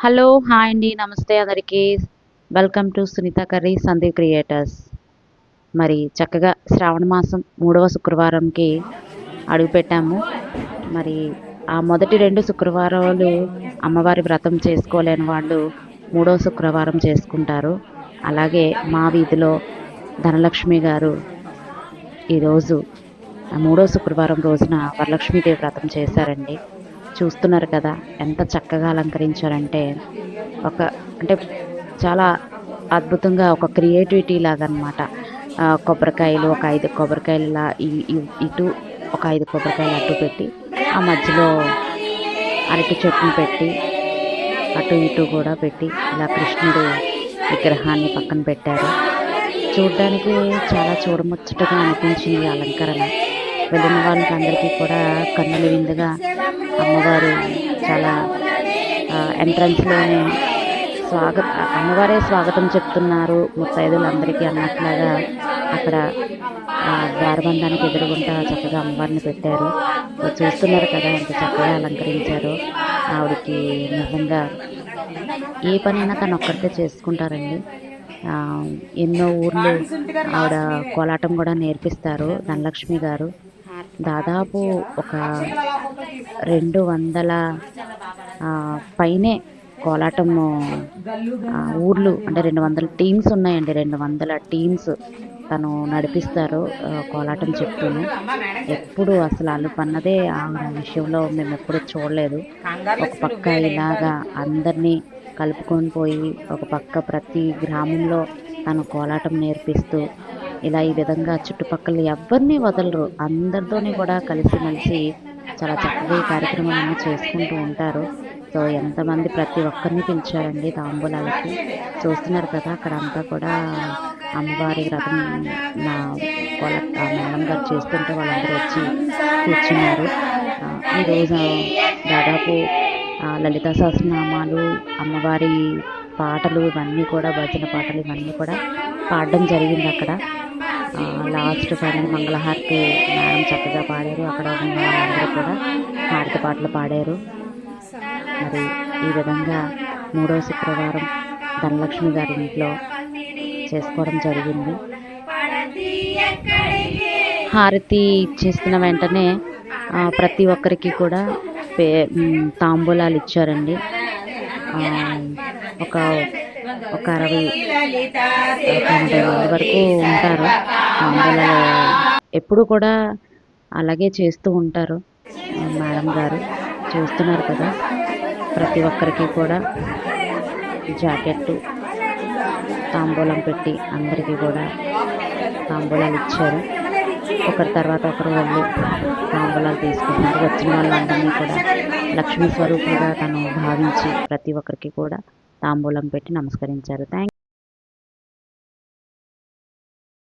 Hello hi అండి నమస్తే అందరికీ. Welcome to Sunitha curry Sandeep creators మరి చక్కగా శ్రావణ మాసం మూడవ శుక్రవారంకి అడుగుపెట్టాము మరి ఆ మొదటి రెండు శుక్రవారాలు అమ్మవారి వ్రతం చేసుకోలేని వాళ్ళు మూడవ శుక్రవారం చేసుకుంటారు. అలాగే మా వీధిలో ధనలక్ష్మి గారు ఈరోజు ఆ మూడో శుక్రవారం రోజున వరలక్ష్మీదేవి వ్రతం చేశారండి. చూస్తున్నారు కదా ఎంత చక్కగా అలంకరించారంటే ఒక అంటే చాలా అద్భుతంగా ఒక క్రియేటివిటీ లాగా అనమాట కొబ్బరికాయలు ఒక ఐదు కొబ్బరికాయలు ఇలా ఇటు ఒక ఐదు కొబ్బరికాయలు అటు పెట్టి ఆ మధ్యలో అరటి చెట్టును పెట్టి అటు ఇటు కూడా పెట్టి ఇలా కృష్ణుడు విగ్రహాన్ని పక్కన పెట్టారు. చూడడానికి చాలా చూడముచ్చటగా అనిపించింది అలంకరణ. వెళ్ళిన వాళ్ళకి అందరికీ కూడా కన్నుల విందుగా అమ్మవారు చాలా ఎంట్రన్స్లోనే స్వాగత అమ్మవారే స్వాగతం చెప్తున్నారు. ముత్తైదులందరికీ అన్నట్లాగా అక్కడ ద్వారబంధానికి ఎదురుగుంటా చక్కగా అమ్మవారిని పెట్టారు. చూస్తున్నారు కదా ఎంత చక్కగా అలంకరించారు. ఆవిడకి నిజంగా ఏ పనైనా తను ఒక్కరితే చేసుకుంటారండి. ఎన్నో ఊర్లు ఆవిడ కోలాటం కూడా నేర్పిస్తారు. ధనలక్ష్మి గారు. దాదాపు ఒక రెండు వందల పైనే కోలాటం ఊర్లు అంటే రెండు వందల టీమ్స్ ఉన్నాయండి. రెండు వందల టీమ్స్ తను నడిపిస్తారు కోలాటం చెప్తూ ఎప్పుడు అసలు అలుపన్నదే ఆ విషయంలో మేము ఎప్పుడు చూడలేదు. ఒక పక్క ఇలాగా అందరినీ కలుపుకొని పోయి ఒక పక్క ప్రతి గ్రామంలో తను కోలాటం నేర్పిస్తూ ఇలా ఈ విధంగా చుట్టుపక్కల ఎవరిని వదలరు. అందరితోని కూడా కలిసిమెలిసి చాలా చక్కగా ఈ కార్యక్రమాలన్నీ చేసుకుంటూ ఉంటారు. సో ఎంతమంది ప్రతి ఒక్కరిని పిలిచారండి తాంబూలాలకి. చూస్తున్నారు కదా అక్కడ అంతా కూడా అమ్మవారి రథం నా వాళ్ళ ఆ మేడం గారు చేస్తుంటే వాళ్ళందరూ వచ్చి కూర్చున్నారు. ఈరోజు దాదాపు లలిత సహస్రనామాలు అమ్మవారి పాటలు ఇవన్నీ కూడా భజన పాటలు ఇవన్నీ కూడా పాడడం జరిగింది అక్కడ. లాస్ట్ ఫైనల్ మంగళహారతి మేడం చక్కగా పాడారు. అక్కడ ఉన్న వాళ్ళందరూ కూడా హారతి పాటలు పాడారు. మరి ఈ విధంగా మూడో శుక్రవారం ధనలక్ష్మి గారి ఇంట్లో చేసుకోవడం జరిగింది. హారతి ఇచ్చేసిన వెంటనే ప్రతి ఒక్కరికి కూడా పే తాంబూలాలు ఇచ్చారండి. ఒక ఒక అరవై ఎనభై మంది వరకు ఉంటారు. ఎప్పుడు కూడా అలాగే చేస్తూ ఉంటారు. మేడం గారు చూస్తున్నారు కదా. ప్రతి ఒక్కరికి కూడా జాకెట్టు తాంబూలం పెట్టి అందరికీ కూడా తాంబూలాలు ఇచ్చారు. ఒకరి తర్వాత ఒకరు వెళ్ళి తాంబూలాలు తీసుకుంటున్నారు. వచ్చిన వాళ్ళందరినీ కూడా లక్ష్మీ స్వరూపులుగా తను భావించి ప్రతి ఒక్కరికి కూడా తాంబూలం పెట్టి నమస్కరించారు. థ్యాంక్